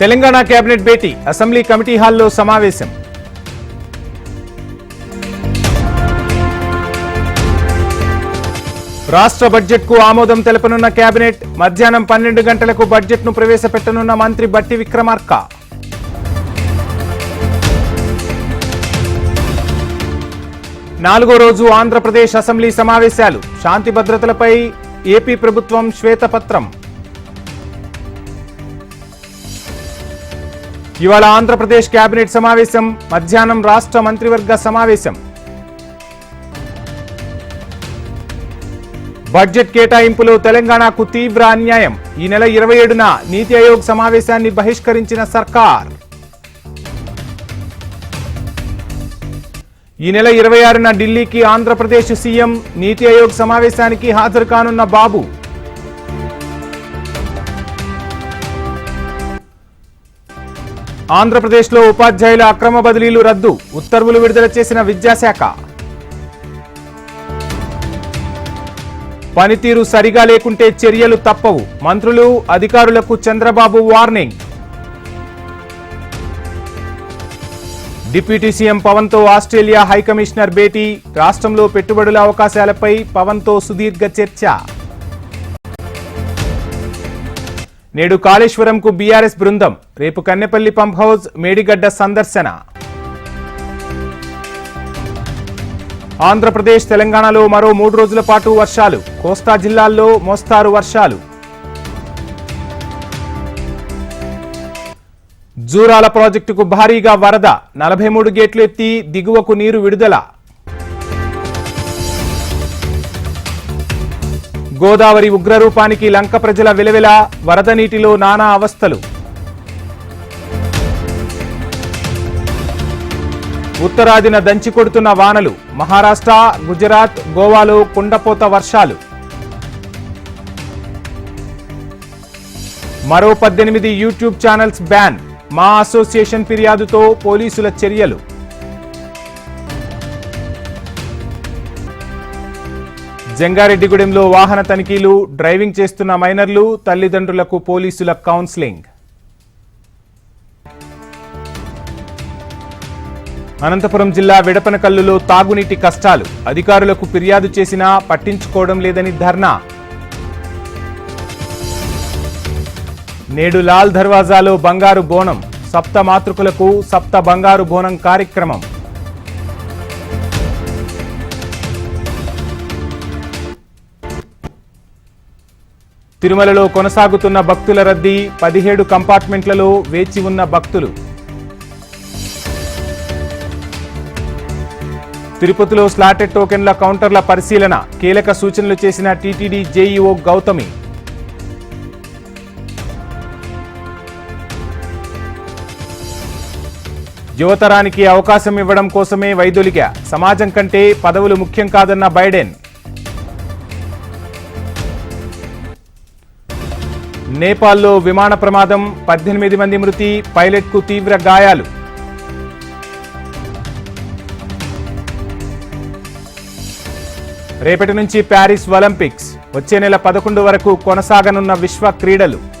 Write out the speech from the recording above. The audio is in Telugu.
తెలంగాణ కేబినెట్ భేటీ అసెంబ్లీ కమిటీ హాల్లో సమావేశం. రాష్ట్ర బడ్జెట్కు ఆమోదం తెలపనున్న కేబినెట్ మధ్యాహ్నం పన్నెండు గంటలకు బడ్జెట్ను ప్రవేశపెట్టనున్న మంత్రి బట్టి విక్రమార్క. నాలుగో రోజు ఆంధ్రప్రదేశ్ అసెంబ్లీ సమావేశాలు శాంతి భద్రతలపై ఏపీ ప్రభుత్వం శ్వేతపత్రం. ఇవాళ ఆంధ్రప్రదేశ్ కేబినెట్ సమావేశం మధ్యాహ్నం రాష్ట్ర మంత్రివర్గ సమావేశం. బడ్జెట్ కేటాయింపులో తెలంగాణకు తీవ్ర అన్యాయం. ఈ నెల ఇరవై ఏడున నీతి ఆయోగ్ సమావేశాన్ని బహిష్కరించిన సర్కార్. ఈ నెల ఇరవై ఆరున ఢిల్లీకి ఆంధ్రప్రదేశ్ సీఎం నీతి ఆయోగ్ సమావేశానికి హాజరు కానున్న బాబు. ఆంధ్రప్రదేశ్లో ఉపాధ్యాయుల అక్రమ బదిలీలు రద్దు ఉత్తర్వులు విడుదల చేసిన విద్యాశాఖ. పనితీరు సరిగా లేకుంటే చర్యలు తప్పవు. మంత్రులు అధికారులకు చంద్రబాబు వార్నింగ్. డిప్యూటీ సీఎం పవన్తో ఆస్ట్రేలియా హైకమిషనర్ భేటీ రాష్ట్రంలో పెట్టుబడుల అవకాశాలపై పవన్తో సుదీర్ఘ చర్చ. నేడు కాళేశ్వరంకు బీఆర్ఎస్ బృందం రేపు కన్నెపల్లి పంప్ హౌస్ మేడిగడ్డ సందర్శన. ఆంధ్రప్రదేశ్ తెలంగాణలో మరో మూడు రోజుల పాటు వర్షాలు కోస్తా జిల్లాల్లో మోస్తారు వర్షాలు. జూరాల ప్రాజెక్టుకు భారీగా వరద నలభై మూడు గేట్లు ఎత్తి దిగువకు నీరు విడుదల. గోదావరి ఉగ్రరూపానికి లంక ప్రజల విలవిల వరద నీటిలో నానా అవస్థలు. ఉత్తరాదిన దంచి కొడుతున్న వానలు. మహారాష్ట్ర గుజరాత్ గోవాలో కుండపోత వర్షాలు. మరో పద్దెనిమిది యూట్యూబ్ ఛానల్స్ బ్యాన్. మా అసోసియేషన్ ఫిర్యాదుతో పోలీసుల చర్యలు. జంగారెడ్డిగూడెంలో వాహన తనిఖీలు డ్రైవింగ్ చేస్తున్న మైనర్లు తల్లిదండ్రులకు పోలీసుల కౌన్సిలింగ్. అనంతపురం జిల్లా విడపనకల్లులో తాగునీటి కష్టాలు. అధికారులకు ఫిర్యాదు చేసినా పట్టించుకోవడం లేదని ధర్నా. నేడు లాల్ దర్వాజాలో బంగారు బోనం. సప్త మాతృకులకు సప్త బంగారు బోనం కార్యక్రమం. తిరుమలలో కొనసాగుతున్న భక్తుల రద్దీ పదిహేడు కంపార్ట్మెంట్లలో వేచి ఉన్న భక్తులు. తిరుపతిలో స్లాటెడ్ టోకెన్ల కౌంటర్ల పరిశీలన కీలక సూచనలు చేసిన టీటీడీ జేఈఓ గౌతమి. యువతరానికి అవకాశం ఇవ్వడం కోసమే వైదొలిగా సమాజం కంటే పదవులు ముఖ్యం కాదన్న బైడెన్. నేపాల్లో విమాన ప్రమాదం పద్దెనిమిది మంది మృతి పైలట్కు తీవ్ర గాయాలు. రేపటి నుంచి ప్యారిస్ ఒలింపిక్స్. వచ్చే నెల పదకొండు వరకు కొనసాగనున్న విశ్వ క్రీడలు.